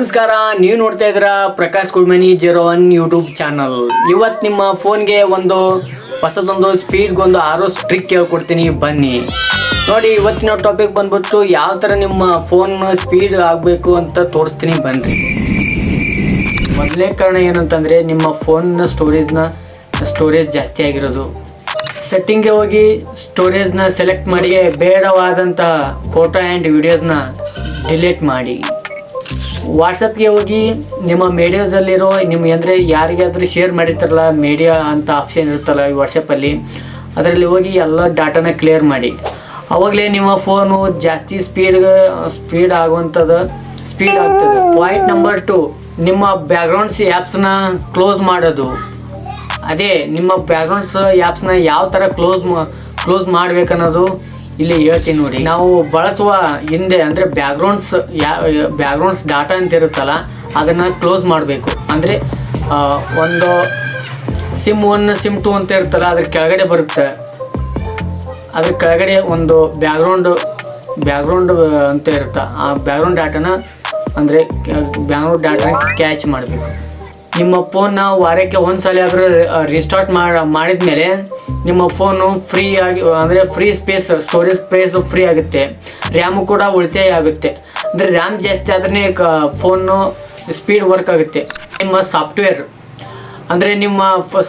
ನಮಸ್ಕಾರ, ನೀವು ನೋಡ್ತಾ ಇದ್ದೀರಾ Prakash Kudmani zero one YouTube channel. ಇವತ್ತು ನಿಮ್ಮ ಫೋನ್ಗೆ ಒಂದು ಹೊಸದೊಂದು ಸ್ಪೀಡ್ಗೊಂದು ಆರೋ ಟ್ರಿಕ್ ಹೇಳ್ಕೊಡ್ತೀನಿ ಬನ್ನಿ. ನೋಡಿ, ಇವತ್ತಿನ ಟಾಪಿಕ್ ಬಂದ್ಬಿಟ್ಟು ಯಾವ ಥರ ನಿಮ್ಮ ಫೋನ್ ಸ್ಪೀಡ್ ಆಗಬೇಕು ಅಂತ ತೋರಿಸ್ತೀನಿ, ಬನ್ನಿ. ಮೊದಲನೇ ಕಾರಣ ಏನಂತಂದರೆ, ನಿಮ್ಮ ಫೋನ್ನ ಸ್ಟೋರೇಜ್ನ ಸ್ಟೋರೇಜ್ ಜಾಸ್ತಿ ಆಗಿರೋದು. ಸೆಟ್ಟಿಂಗ್ಗೆ ಹೋಗಿ ಸ್ಟೋರೇಜ್ನ ಸೆಲೆಕ್ಟ್ ಮಾಡಿ ಬೇಡವಾದಂತಹ ಫೋಟೋ ಆ್ಯಂಡ್ ವಿಡಿಯೋಸ್ನ ಡಿಲೀಟ್ ಮಾಡಿ. ವಾಟ್ಸಪ್ಗೆ ಹೋಗಿ ನಿಮ್ಮ ಮೀಡಿಯಾದಲ್ಲಿರೋ, ನಿಮ್ಮ ಅಂದರೆ ಯಾರಿಗಾದ್ರೂ ಶೇರ್ ಮಾಡಿರ್ತಾರಲ್ಲ ಮೀಡಿಯಾ ಅಂತ ಆಪ್ಷನ್ ಇರುತ್ತಲ್ಲ ಈ ವಾಟ್ಸಪ್ಪಲ್ಲಿ, ಅದರಲ್ಲಿ ಹೋಗಿ ಎಲ್ಲ ಡಾಟಾನ ಕ್ಲಿಯರ್ ಮಾಡಿ. ಅವಾಗಲೇ ನಿಮ್ಮ ಫೋನು ಜಾಸ್ತಿ ಸ್ಪೀಡ್ಗೆ ಸ್ಪೀಡ್ ಆಗುವಂಥದ್ದು ಸ್ಪೀಡ್ ಆಗ್ತದೆ. ಪಾಯಿಂಟ್ ನಂಬರ್ ಟು ನಿಮ್ಮ ಬ್ಯಾಕ್ಗ್ರೌಂಡ್ಸ್ ಆ್ಯಪ್ಸ್ನ ಕ್ಲೋಸ್ ಮಾಡೋದು. ಅದೇ, ನಿಮ್ಮ ಬ್ಯಾಕ್ಗ್ರೌಂಡ್ಸ್ ಆ್ಯಪ್ಸ್ನ ಯಾವ ಥರ ಕ್ಲೋಸ್ ಕ್ಲೋಸ್ ಮಾಡ್ಬೇಕನ್ನೋದು ಇಲ್ಲಿ ಹೇಳ್ತೀನಿ ನೋಡಿ. ನಾವು ಬಳಸುವ ಹಿಂದೆ ಅಂದರೆ ಬ್ಯಾಕ್ಗ್ರೌಂಡ್ಸ್ ಯಾ ಬ್ಯಾಕ್ಗ್ರೌಂಡ್ಸ್ ಡಾಟಾ ಅಂತ ಇರುತ್ತಲ್ಲ, ಅದನ್ನು ಕ್ಲೋಸ್ ಮಾಡಬೇಕು. ಅಂದರೆ ಒಂದು ಸಿಮ್ ಒನ್ ಸಿಮ್ ಟು ಅಂತ ಇರುತ್ತಲ್ಲ, ಅದ್ರ ಕೆಳಗಡೆ ಬರುತ್ತೆ. ಅದ್ರ ಕೆಳಗಡೆ ಒಂದು ಬ್ಯಾಕ್ಗ್ರೌಂಡ್ ಬ್ಯಾಕ್ಗ್ರೌಂಡ್ ಅಂತ ಇರುತ್ತೆ, ಆ ಬ್ಯಾಕ್ಗ್ರೌಂಡ್ ಡಾಟಾನ ಅಂದರೆ ಬ್ಯಾಕ್ಗ್ರೌಂಡ್ ಡಾಟಾನ ಕ್ಯಾಚ್ ಮಾಡಬೇಕು. ನಿಮ್ಮ ಫೋನ್ನ ವಾರಕ್ಕೆ ಒಂದು ಸಲ ಆದರೂ ರಿಸ್ಟಾರ್ಟ್ ಮಾಡಿ, ಮಾಡಿದ್ಮೇಲೆ ನಿಮ್ಮ ಫೋನು ಫ್ರೀ ಆಗಿ, ಅಂದರೆ free space storage space free ಆಗುತ್ತೆ. ರ್ಯಾಮು ಕೂಡ ಉಳಿತಾಯ ಆಗುತ್ತೆ. ಅಂದರೆ ರ್ಯಾಮ್ ಜಾಸ್ತಿ ಆದ್ರೆ ಫೋನು ಸ್ಪೀಡ್ ವರ್ಕ್ ಆಗುತ್ತೆ. ನಿಮ್ಮ ಸಾಫ್ಟ್ವೇರ್ ಅಂದರೆ ನಿಮ್ಮ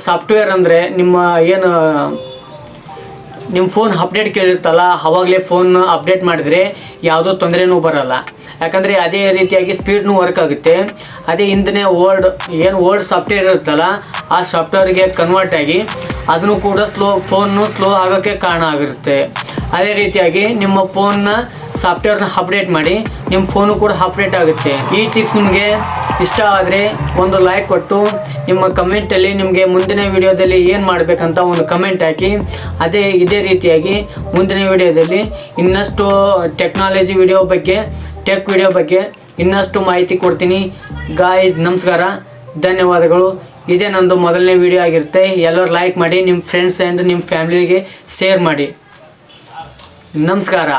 ಸಾಫ್ಟ್ವೇರ್ ಅಂದರೆ ನಿಮ್ಮ ಏನು ನಿಮ್ಮ ಫೋನ್ ಅಪ್ಡೇಟ್ ಕೇಳಿರ್ತಲ್ಲ ಅವಾಗಲೇ ಫೋನ್ ಅಪ್ಡೇಟ್ ಮಾಡಿದರೆ ಯಾವುದೋ ತೊಂದರೆನೂ ಬರಲ್ಲ. ಯಾಕಂದರೆ ಅದೇ ರೀತಿಯಾಗಿ ಸ್ಪೀಡ್ನೂ ವರ್ಕ್ ಆಗುತ್ತೆ. ಅದೇ ಹಿಂದನೇ ಓಲ್ಡ್ ಏನು ಓಲ್ಡ್ ಸಾಫ್ಟ್ವೇರ್ ಇರುತ್ತಲ್ಲ, ಆ ಸಾಫ್ಟ್ವೇರ್ಗೆ ಕನ್ವರ್ಟ್ ಆಗಿ ಅದನ್ನು ಕೂಡ ಸ್ಲೋ ಫೋನು ಸ್ಲೋ ಆಗೋಕ್ಕೆ ಕಾರಣ ಆಗಿರುತ್ತೆ. ಅದೇ ರೀತಿಯಾಗಿ ನಿಮ್ಮ ಫೋನ್ನ ಸಾಫ್ಟ್ವೇರ್ನ ಅಪ್ಡೇಟ್ ಮಾಡಿ ನಿಮ್ಮ ಫೋನು ಕೂಡ ಅಪ್ಡೇಟ್ ಆಗುತ್ತೆ. ಈ ಟಿಪ್ಸ್ ನಿಮಗೆ ಇಷ್ಟ ಆದರೆ ಒಂದು ಲೈಕ್ ಕೊಟ್ಟು, ನಿಮ್ಮ ಕಮೆಂಟಲ್ಲಿ ನಿಮಗೆ ಮುಂದಿನ ವಿಡಿಯೋದಲ್ಲಿ ಏನು ಮಾಡಬೇಕಂತ ಒಂದು ಕಮೆಂಟ್ ಹಾಕಿ, ಅದೇ ಇದೇ ರೀತಿಯಾಗಿ ಮುಂದಿನ ವಿಡಿಯೋದಲ್ಲಿ ಇನ್ನಷ್ಟು ಟೆಕ್ನಾಲಜಿ ವಿಡಿಯೋ ಬಗ್ಗೆ ಟೆಕ್ ವಿಡಿಯೋ ಬಗ್ಗೆ ಇನ್ನಷ್ಟು ಮಾಹಿತಿ ಕೊಡ್ತೀನಿ. ಗಾಯ್ಸ್ ನಮಸ್ಕಾರ. ಧನ್ಯವಾದಗಳು. ಇದೇ ನಂದು ಮೊದಲನೇ ವಿಡಿಯೋ ಆಗಿರುತ್ತೆ. ಎಲ್ಲರೂ ಲೈಕ್ ಮಾಡಿ ನಿಮ್ಮ ಫ್ರೆಂಡ್ಸ್ ಆ್ಯಂಡ್ ನಿಮ್ಮ ಫ್ಯಾಮಿಲಿಗೆ ಶೇರ್ ಮಾಡಿ. ನಮಸ್ಕಾರ.